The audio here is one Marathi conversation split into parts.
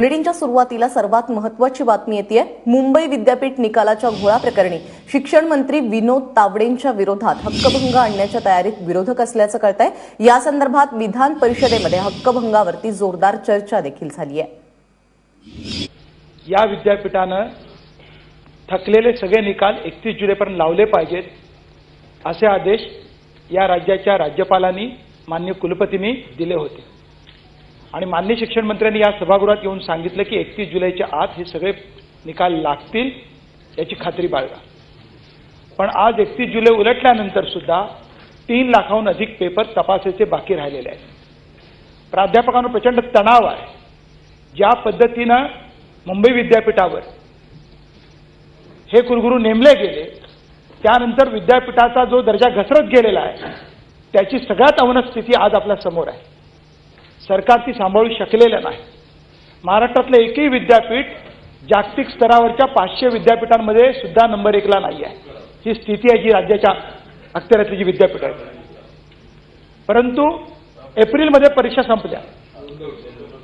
बुलेटिनच्या सुरुवातीला सर्वात महत्वाची बातमी येते मुंबई विद्यापीठ निकालाच्या घोळा प्रकरणी शिक्षण मंत्री विनोद तावडेंच्या विरोधात हक्कभंग आणण्याच्या तयारीत विरोधक असल्याचं कळतंय. या संदर्भात विधान परिषदेमध्ये हक्कभंगावरती जोरदार चर्चा देखील झाली आहे. या विद्यापीठानं थकलेले सगळे निकाल एकतीस जुलैपर्यंत लावले पाहिजेत असे आदेश या राज्याच्या राज्यपालांनी मान्य कुलपतींनी दिले होते. आणि मान्य शिक्षण मंत्र्यांनी या सभागृहात येऊन सांगितलं की एकतीस जुलैच्या आत हे सगळे निकाल लागतील याची खात्री बाळगा. पण आज एकतीस जुलै उलटल्यानंतर सुद्धा तीन लाखाहून अधिक पेपर तपासायचे बाकी राहिलेले आहेत. प्राध्यापकांवर प्रचंड तणाव आहे. ज्या पद्धतीनं मुंबई विद्यापीठावर हे कुलगुरू नेमले गेले त्यानंतर विद्यापीठाचा जो दर्जा घसरत गेलेला आहे त्याची सगळ्यात अवनस्थिती आज आपल्यासमोर आहे. सरकार ती सांभाळू शकलेलं नाही. महाराष्ट्रातलं एकही विद्यापीठ जागतिक स्तरावरच्या पाचशे विद्यापीठांमध्ये सुद्धा नंबर एकला नाही आहे ही स्थिती आहे जी राज्याच्या अखत्यारातली जी विद्यापीठ आहेत. परंतु एप्रिलमध्ये परीक्षा संपल्या.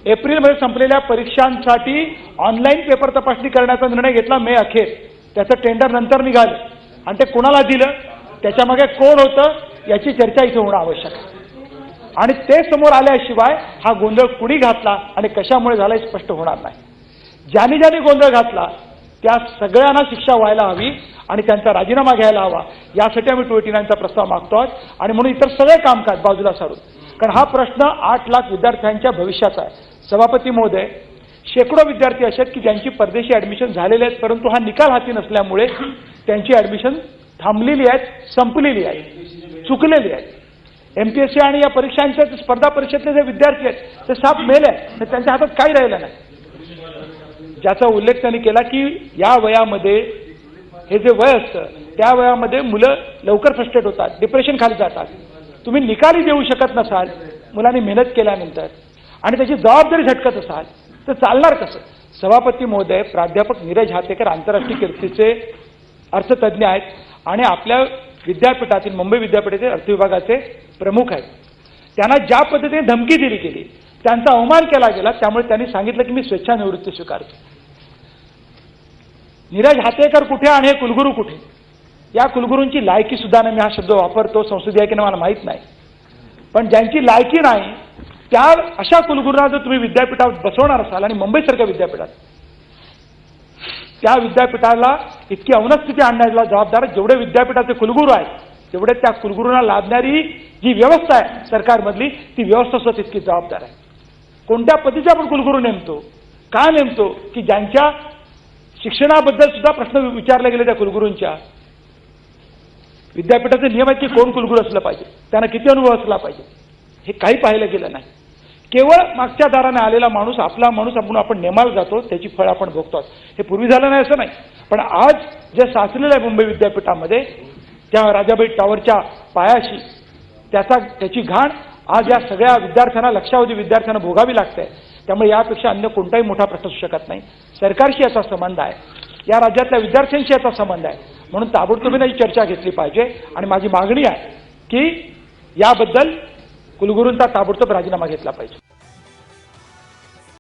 एप्रिलमध्ये संपलेल्या परीक्षांसाठी ऑनलाईन पेपर तपासणी करण्याचा निर्णय घेतला मे अखेर. त्याचं टेंडर नंतर निघालं. आणि ते कोणाला दिलं? त्याच्यामागे कोण होतं? याची चर्चा इथे होणं आवश्यक आहे. आणि ते समोर आल्याशिवाय हा गोंधळ कुणी घातला आणि कशामुळे झाला हे स्पष्ट होणार नाही. ज्याने ज्याने गोंधळ घातला त्या सगळ्यांना शिक्षा व्हायला हवी आणि त्यांचा राजीनामा घ्यायला हवा. यासाठी आम्ही टोळटीनांचा प्रस्ताव मागतो आहोत आणि म्हणून इतर सगळे कामकाज बाजूला सारून. कारण हा प्रश्न आठ लाख विद्यार्थ्यांच्या भविष्याचा आहे. सभापती महोदय शेकडो विद्यार्थी असे आहेत की ज्यांची परदेशी ऍडमिशन झालेले आहेत परंतु हा निकाल हाती नसल्यामुळे त्यांची ऍडमिशन थांबलेली आहेत संपलेली आहे चुकलेली एमपीएससी आणि या परीक्षांचे स्पर्धा परीक्षेतले जे विद्यार्थी आहेत ते साफ मेले आहेत तर त्यांच्या हातात काही राहिलं नाही. ज्याचा उल्लेख त्यांनी केला की या वयामध्ये हे जे वय असतं त्या वयामध्ये मुलं लवकर फ्रस्ट्रेट होतात डिप्रेशन खाली जातात. तुम्ही निकाली देऊ शकत नसाल मुलांनी मेहनत केल्यानंतर आणि त्याची जबाबदारी झटकत असाल तर चालणार कसं? सभापती महोदय प्राध्यापक नीरज हातेकर आंतरराष्ट्रीय कीर्तीचे अर्थतज्ज्ञ आहेत आणि आपल्या विद्यापीठातील मुंबई विद्यापीठाचे अर्थविभागाचे प्रमुख आहेत. त्यांना ज्या पद्धतीने धमकी दिली गेली त्यांचा अवमान केला गेला त्यामुळे त्यांनी सांगितलं की मी स्वेच्छानिवृत्ती स्वीकारतो. नीरज हातेकर कुठे आणि हे कुलगुरू कुठे? या कुलगुरूंची लायकी सुद्धा नाही मी हा शब्द वापरतो संसदीय आहे की नाही मला माहीत नाही. पण ज्यांची लायकी नाही त्या अशा कुलगुरूंना जर तुम्ही विद्यापीठात बसवणार असाल आणि मुंबईसारख्या विद्यापीठात त्या विद्यापीठाला इतकी अवनस्थिती आणण्याला जबाबदार जेवढे विद्यापीठाचे कुलगुरू आहेत तेवढे त्या कुलगुरूंना लाभणारी जी व्यवस्था आहे सरकारमधली ती व्यवस्था सुद्धा तितकी जबाबदार आहे. कोणत्या पद्धतीचा आपण कुलगुरू नेमतो? का नेमतो? की ज्यांच्या शिक्षणाबद्दल सुद्धा प्रश्न विचारले गेले त्या कुलगुरूंच्या. विद्यापीठाचे नियम आहेत की कोण कुलगुरू असलं पाहिजे त्यांना किती अनुभव असला पाहिजे हे काही पाहिलं गेलं नाही. केवळ मागच्या दाराने आलेला माणूस आपला माणूस आपण आपण नेमाला जातो त्याची फळ आपण भोगतो. हे पूर्वी झालं नाही असं नाही. पण आज जे साचलेलं आहे मुंबई विद्यापीठामध्ये त्या राजाबाई टॉवरच्या पायाशी त्याचा त्याची घाण आज या सगळ्या विद्यार्थ्यांना लक्षावधी विद्यार्थ्यांना भोगावी लागते त्यामुळे यापेक्षा अन्य कोणताही मोठा प्रश्न असू शकत नाही. सरकारशी याचा संबंध आहे. या राज्यातल्या विद्यार्थ्यांशी याचा संबंध आहे. म्हणून ताबडतोबीनं ही चर्चा घेतली पाहिजे. आणि माझी मागणी आहे की याबद्दल कुलगुरूंचा ताबडतोब राजीनामा घेतला पाहिजे.